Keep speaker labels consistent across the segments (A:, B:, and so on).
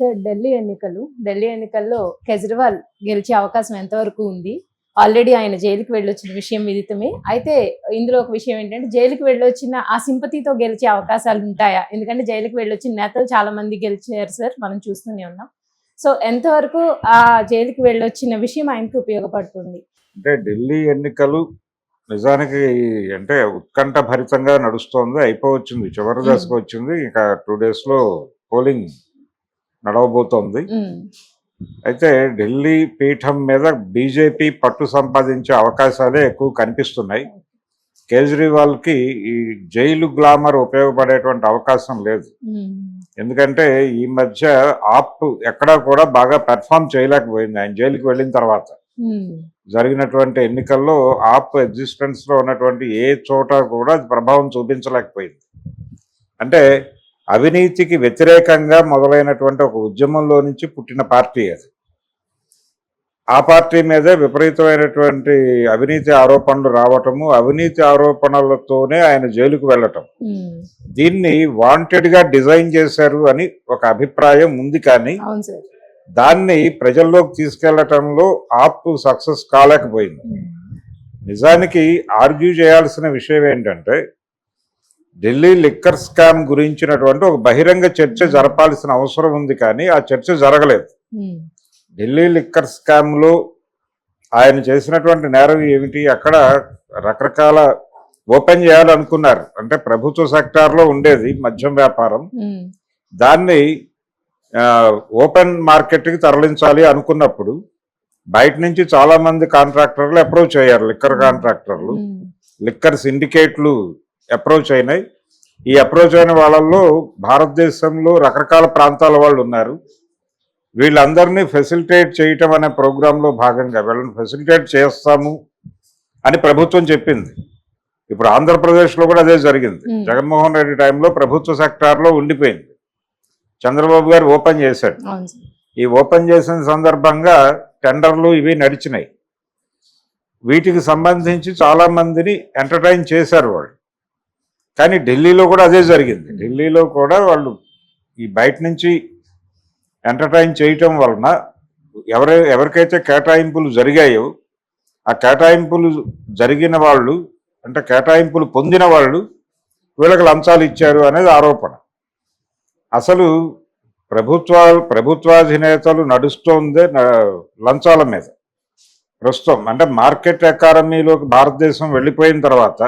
A: Sir Delhi ఎన్నికలు. ఢిల్లీ ఎన్నికల్లో కేజ్రీవాల్ గెలిచే అవకాశం ఎంతవరకు ఉంది? ఆల్రెడీ ఆయన జైలుకి వెళ్ళొచ్చిన విషయం విదితమే. అయితే ఇందులో ఒక విషయం ఏంటంటే జైలుకి వెళ్ళొచ్చిన ఆ సింపతితో గెలిచే అవకాశాలు ఉంటాయా? ఎందుకంటే జైలుకి వెళ్ళొచ్చిన నేతలు చాలా మంది గెలిచారు సార్ మనం చూస్తూనే ఉన్నాం. సో ఎంతవరకు ఆ జైలుకి వెళ్ళొచ్చిన విషయం ఆయనకు ఉపయోగపడుతుంది?
B: అంటే ఢిల్లీ ఎన్నికలు నిజానికి అంటే ఉత్కంఠ భరితంగా నడుస్తోంది. అయిపోవచ్చింది చివరి. దశకు వచ్చింది. ఇంకా టూ డేస్లో పోలింగ్ నడవబోతోంది. అయితే ఢిల్లీ పీఠం మీద బీజేపీ పట్టు సంపాదించే అవకాశాలే ఎక్కువ కనిపిస్తున్నాయి. కేజ్రీవాల్కి ఈ జైలు గ్లామర్ ఉపయోగపడేటువంటి అవకాశం లేదు. ఎందుకంటే ఈ మధ్య ఆప్ ఎక్కడా కూడా బాగా పెర్ఫామ్ చేయలేకపోయింది. ఆయన జైలుకి వెళ్ళిన తర్వాత జరిగినటువంటి ఎన్నికల్లో ఆప్ ఎగ్జిస్టెన్స్లో ఉన్నటువంటి ఏ చోట కూడా ప్రభావం చూపించలేకపోయింది. అంటే అవినీతికి వ్యతిరేకంగా మొదలైనటువంటి ఒక ఉద్యమంలో నుంచి పుట్టిన పార్టీ అది. ఆ పార్టీ మీదే విపరీతమైనటువంటి అవినీతి ఆరోపణలు రావటము అవినీతి ఆరోపణలతోనే ఆయన జైలుకు వెళ్ళటం. దీన్ని వాంటెడ్గా డిజైన్ చేశారు అని ఒక అభిప్రాయం ఉంది కానీ దాన్ని ప్రజల్లోకి తీసుకెళ్ళటంలో ఆప్ సక్సెస్ కాలేకపోయింది. నిజానికి ఆర్గ్యూ చేయాల్సిన విషయం ఏంటంటే ఢిల్లీ లిక్కర్ స్కామ్ గురించినటువంటి ఒక బహిరంగ చర్చ జరపాల్సిన అవసరం ఉంది కానీ ఆ చర్చ జరగలేదు. ఢిల్లీ లిక్కర్ స్కామ్లో ఆయన చేసినటువంటి నేరం ఏమిటి? అక్కడ రకరకాల ఓపెన్ చేయాలనుకున్నారు. అంటే ప్రభుత్వ సెక్టార్లో ఉండేది మద్యం వ్యాపారం. దాన్ని ఓపెన్ మార్కెట్కి తరలించాలి అనుకున్నప్పుడు బయట నుంచి చాలా మంది కాంట్రాక్టర్లు అప్రోచ్ అయ్యారు లిక్కర్ కాంట్రాక్టర్లు. లిక్కర్ సిండికేట్లు అప్రోచ్ అయినాయి. ఈ అప్రోచ్ అయిన వాళ్ళల్లో భారతదేశంలో రకరకాల ప్రాంతాల వాళ్ళు ఉన్నారు. వీళ్ళందరినీ ఫెసిలిటేట్ చేయటం అనే ప్రోగ్రాంలో భాగంగా వీళ్ళని ఫెసిలిటేట్ చేస్తాము అని ప్రభుత్వం చెప్పింది. ఇప్పుడు ఆంధ్రప్రదేశ్లో కూడా అదే జరిగింది. జగన్మోహన్ రెడ్డి టైంలో ప్రభుత్వ సెక్టార్లో ఉండిపోయింది. చంద్రబాబు గారు ఓపెన్
A: సార్.
B: ఈ ఓపెన్ చేసిన సందర్భంగా టెండర్లు ఇవి నడిచినాయి. వీటికి సంబంధించి చాలా మందిని ఎంటర్టైన్ చేశారు వాళ్ళు. కానీ ఢిల్లీలో కూడా అదే జరిగింది. ఢిల్లీలో కూడా వాళ్ళు ఈ బయట నుంచి ఎంటర్టైన్ చేయటం వలన ఎవరి ఎవరికైతే కేటాయింపులు జరిగాయో ఆ కేటాయింపులు జరిగిన వాళ్ళు అంటే కేటాయింపులు పొందిన వాళ్ళు వీళ్ళకి లంచాలు ఇచ్చారు అనేది ఆరోపణ. అసలు ప్రభుత్వాలు ప్రభుత్వాధినేతలు నడుస్తోందే న- లంచాల మీద. ప్రస్తుతం అంటే మార్కెట్ ఎకానమీలోకి భారతదేశం వెళ్ళిపోయిన తర్వాత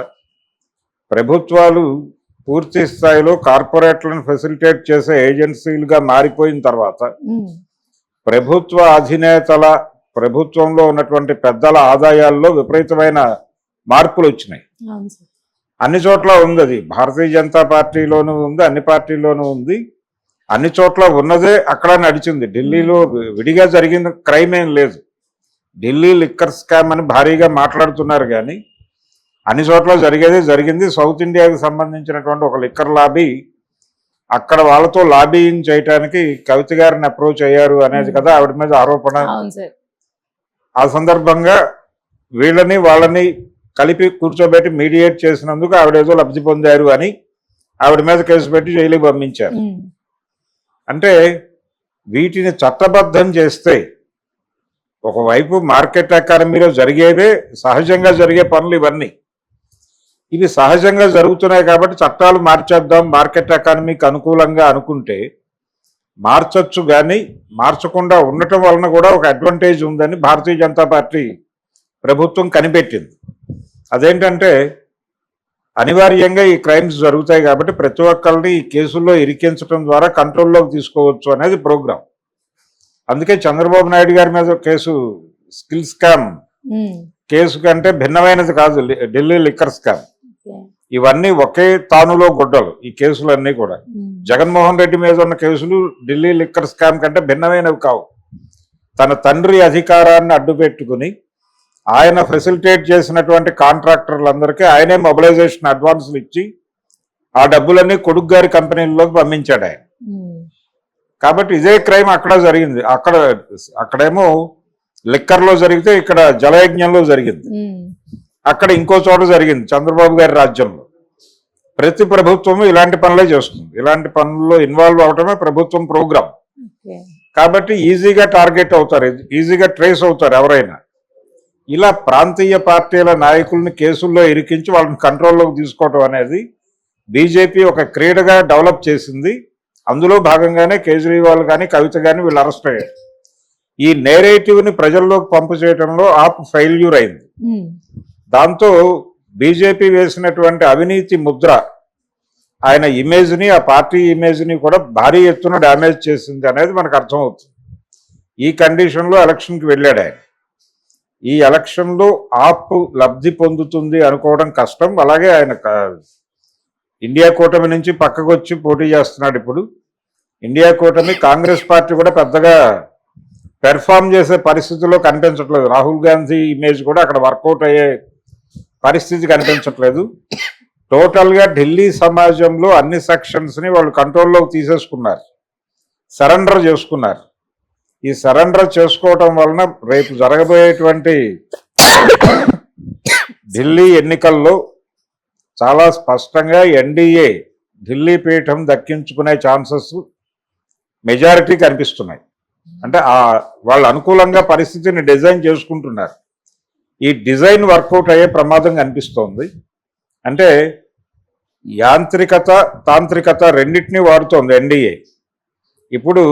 B: ప్రభుత్వాలు పూర్తి స్థాయిలో కార్పొరేట్లను ఫెసిలిటేట్ చేసే ఏజెన్సీలుగా మారిపోయిన తర్వాత ప్రభుత్వ అధినేతల ప్రభుత్వంలో ఉన్నటువంటి పెద్దల ఆదాయాల్లో విపరీతమైన మార్పులు వచ్చినాయి. అన్ని చోట్ల ఉంది అది. భారతీయ జనతా పార్టీలోనూ ఉంది అన్ని పార్టీల్లోనూ ఉంది. అన్ని చోట్ల ఉన్నదే అక్కడ నడిచింది. ఢిల్లీలో విడిగా జరిగిన క్రైమ్ ఏం లేదు. ఢిల్లీ లిక్కర్ స్కామ్ అని భారీగా మాట్లాడుతున్నారు కానీ అన్ని చోట్ల జరిగేదే జరిగింది. సౌత్ ఇండియాకి సంబంధించినటువంటి ఒక లిక్కర్ లాబీ అక్కడ వాళ్ళతో లాబీయింగ్ చేయడానికి కవిత గారిని అప్రోచ్ అయ్యారు అనేది కదా ఆవిడ మీద ఆరోపణ. ఆ సందర్భంగా వీళ్ళని వాళ్ళని కలిపి కూర్చోబెట్టి మీడియేట్ చేసినందుకు ఆవిడ ఏదో లబ్ధి పొందారు అని ఆవిడ మీద కేసు పెట్టి జైలుకి పంపించారు. అంటే వీటిని చట్టబద్ధం చేస్తే ఒకవైపు మార్కెట్ ఎకానమీలో జరిగేవే సహజంగా జరిగే పనులు ఇవన్నీ. ఇవి సహజంగా జరుగుతున్నాయి కాబట్టి చట్టాలు మార్చేద్దాం. మార్కెట్ ఎకానమీకి అనుకూలంగా అనుకుంటే మార్చొచ్చు కానీ మార్చకుండా ఉండటం వలన కూడా ఒక అడ్వాంటేజ్ ఉందని భారతీయ జనతా పార్టీ ప్రభుత్వం కనిపెట్టింది. అదేంటంటే అనివార్యంగా ఈ క్రైమ్స్ జరుగుతాయి కాబట్టి ప్రతి ఒక్కరిని ఈ కేసుల్లో ఇరికించడం ద్వారా కంట్రోల్లోకి తీసుకోవచ్చు అనేది ప్రోగ్రాం. అందుకే చంద్రబాబు నాయుడు గారి మీద కేసు స్కిల్ స్కామ్. కేసు కంటే భిన్నమైనది కాదు ఢిల్లీ లిక్కర్ స్కామ్. ఇవన్నీ ఒకే తానులో గొడ్డలు ఈ కేసులన్నీ కూడా.
A: ఉమ్,
B: జగన్మోహన్ రెడ్డి మీద ఉన్న కేసులు ఢిల్లీ లిక్కర్ స్కామ్ కంటే భిన్నమైనవి కావు. తన తండ్రి అధికారాన్ని అడ్డుపెట్టుకుని ఆయన ఫెసిలిటేట్ చేసినటువంటి కాంట్రాక్టర్లందరికీ ఆయనే మొబిలైజేషన్ అడ్వాన్సులు ఇచ్చి ఆ డబ్బులన్నీ కొడుకు గారి కంపెనీల్లోకి పంపించాడు ఆయన.
A: ఉమ్,
B: కాబట్టి ఇదే క్రైమ్ అక్కడ జరిగింది. అక్కడ అక్కడేమో లిక్కర్లో జరిగితే ఇక్కడ జలయజ్ఞంలో జరిగింది.
A: ఉమ్,
B: అక్కడ ఇంకో చోట జరిగింది చంద్రబాబు గారి రాజ్యంలో. ప్రతి ప్రభుత్వము ఇలాంటి పనులే చేస్తుంది. ఇలాంటి పనుల్లో ఇన్వాల్వ్ అవటమే ప్రభుత్వం ప్రోగ్రామ్. కాబట్టి ఈజీగా టార్గెట్ అవుతారు ఈజీగా ట్రేస్ అవుతారు ఎవరైనా. ఇలా ప్రాంతీయ పార్టీల నాయకుల్ని కేసుల్లో ఇరికించి వాళ్ళని కంట్రోల్లోకి తీసుకోవడం అనేది బీజేపీ ఒక క్రీడగా డెవలప్ చేసింది. అందులో భాగంగానే కేజ్రీవాల్ కానీ కవిత కానీ వీళ్ళు అరెస్ట్ అయ్యారు. ఈ నేరేటివ్ని ప్రజల్లోకి పంపు చేయడంలో ఆప్ ఫెయిల్యూర్ అయింది. దాంతో బీజేపీ వేసినటువంటి అవినీతి ముద్ర ఆయన ఇమేజ్ని ఆ పార్టీ ఇమేజ్ని కూడా భారీ ఎత్తున డ్యామేజ్ చేసింది అనేది మనకు అర్థమవుతుంది. ఈ కండిషన్లో ఎలక్షన్కి వెళ్ళాడు ఆయన. ఈ ఎలక్షన్లో ఆప్ లబ్ధి పొందుతుంది అనుకోవడం కష్టం. అలాగే ఆయన ఇండియా కూటమి నుంచి పక్కకు వచ్చి పోటీ చేస్తున్నాడు ఇప్పుడు. ఇండియా కూటమి కాంగ్రెస్ పార్టీ కూడా పెద్దగా పెర్ఫామ్ చేసే పరిస్థితిలో కనిపించట్లేదు. రాహుల్ గాంధీ ఇమేజ్ కూడా అక్కడ వర్కౌట్ అయ్యే పరిస్థితి కనిపించట్లేదు. టోటల్గా ఢిల్లీ సమాజంలో అన్ని సెక్షన్స్ని వాళ్ళు కంట్రోల్లోకి తీసేసుకున్నారు. సరెండర్ చేసుకున్నారు. ఈ సరెండర్ చేసుకోవటం వలన రేపు జరగబోయేటువంటి ఢిల్లీ ఎన్నికల్లో చాలా స్పష్టంగా ఎన్డీఏ ఢిల్లీ పీఠం దక్కించుకునే ఛాన్సెస్ మెజారిటీ కనిపిస్తున్నాయి. అంటే ఆ వాళ్ళు అనుకూలంగా పరిస్థితిని డిజైన్ చేసుకుంటున్నారు. ఈ డిజైన్ వర్కౌట్ అయ్యే ప్రమాదం కనిపిస్తోంది. అంటే యాంత్రికత తాంత్రికత రెండింటినీ వాడుతోంది ఎన్డీఏ ఇప్పుడు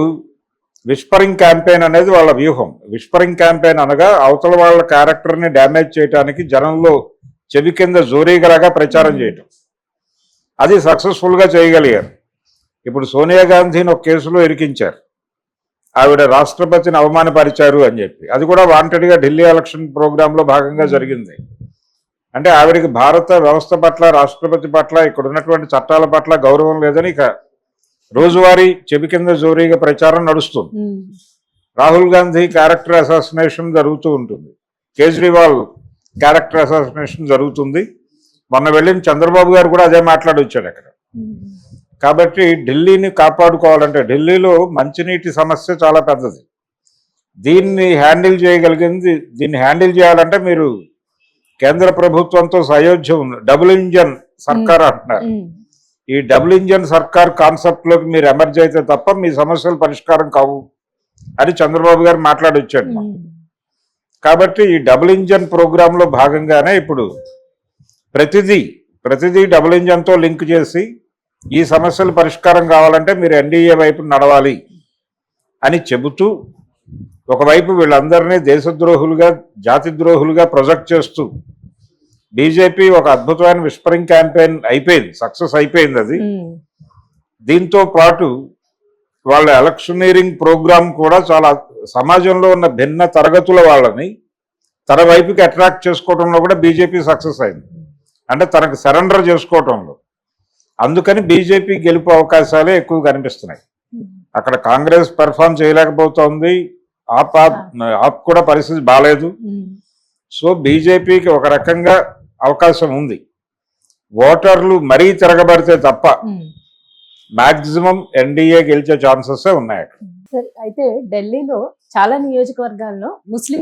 B: విస్పరింగ్ క్యాంపెయిన్ అనేది వాళ్ళ వ్యూహం. విస్పరింగ్ క్యాంపెయిన్ అనగా అవతల వాళ్ళ క్యారెక్టర్ని డ్యామేజ్ చేయడానికి జనంలో చెవి కింద జోరీగలాగా ప్రచారం చేయటం. అది సక్సెస్ఫుల్గా చేయగలిగారు. ఇప్పుడు సోనియా గాంధీని ఒక కేసులో ఇరికించారు. ఆవిడ రాష్ట్రపతిని అవమానపరిచారు అని చెప్పి. అది కూడా వాంటెడ్గా ఢిల్లీ ఎలక్షన్ ప్రోగ్రాంలో భాగంగా జరిగింది. అంటే ఆవిడకి భారత వ్యవస్థ పట్ల రాష్ట్రపతి పట్ల ఇక్కడ ఉన్నటువంటి చట్టాల పట్ల గౌరవం లేదని ఇక రోజువారీ చెవి కింద జోరీగా ప్రచారం నడుస్తుంది. రాహుల్ గాంధీ క్యారెక్టర్ అసాసినేషన్ జరుగుతూ ఉంటుంది. కేజ్రీవాల్ క్యారెక్టర్ అసాసినేషన్ జరుగుతుంది. మొన్న వెళ్ళిన చంద్రబాబు గారు కూడా అదే మాట్లాడొచ్చాడు అక్కడ.
A: ఉమ్.
B: కాబట్టి ఢిల్లీని కాపాడుకోవాలంటే ఢిల్లీలో మంచినీటి సమస్య చాలా పెద్దది దీన్ని హ్యాండిల్ చేయగలిగింది దీన్ని హ్యాండిల్ చేయాలంటే మీరు కేంద్ర ప్రభుత్వంతో సయోధ్య ఉంది డబుల్ ఇంజన్ సర్కార్ అంటున్నారు. ఈ డబుల్ ఇంజన్ సర్కార్ కాన్సెప్ట్లోకి మీరు ఎమర్జ్ అయితే తప్ప మీ సమస్యలు పరిష్కారం కావు అని చంద్రబాబు గారు మాట్లాడొచ్చాడు. కాబట్టి ఈ డబుల్ ఇంజన్ ప్రోగ్రామ్లో భాగంగానే ఇప్పుడు ప్రతిదీ ప్రతిదీ డబుల్ ఇంజన్తో లింక్ చేసి ఈ సమస్యలు పరిష్కారం కావాలంటే మీరు ఎన్డీఏ వైపు నడవాలి అని చెబుతూ ఒకవైపు వీళ్ళందరినీ దేశద్రోహులుగా జాతి ద్రోహులుగా ప్రొజెక్ట్ చేస్తూ బీజేపీ ఒక అద్భుతమైన విస్పరింగ్ క్యాంపెయిన్ అయిపోయింది సక్సెస్ అయిపోయింది అది. దీంతో పాటు వాళ్ళ ఎలక్షనీరింగ్ ప్రోగ్రామ్ కూడా చాలా సమాజంలో ఉన్న భిన్న తరగతుల వాళ్ళని తన వైపుకి అట్రాక్ట్ చేసుకోవడంలో కూడా బీజేపీ సక్సెస్ అయింది. అంటే తనకు సరెండర్ చేసుకోవటంలో. అందుకని బీజేపీ గెలుపు అవకాశాలే ఎక్కువ కనిపిస్తున్నాయి. అక్కడ కాంగ్రెస్ పెర్ఫామ్ చేయలేకపోతోంది. ఆప్ ఆప్ ఆప్ కూడా పరిస్థితి బాగాలేదు. సో బీజేపీకి ఒక రకంగా అవకాశం ఉంది. ఓటర్లు మరీ తిరగబడితే తప్ప. మాక్సిమం ఎన్డీఏ గెలిచే ఛాన్సెస్ ఉన్నాయి అక్కడ.
A: అయితే ఢిల్లీలో చాలా నియోజకవర్గాల్లో ముస్లిం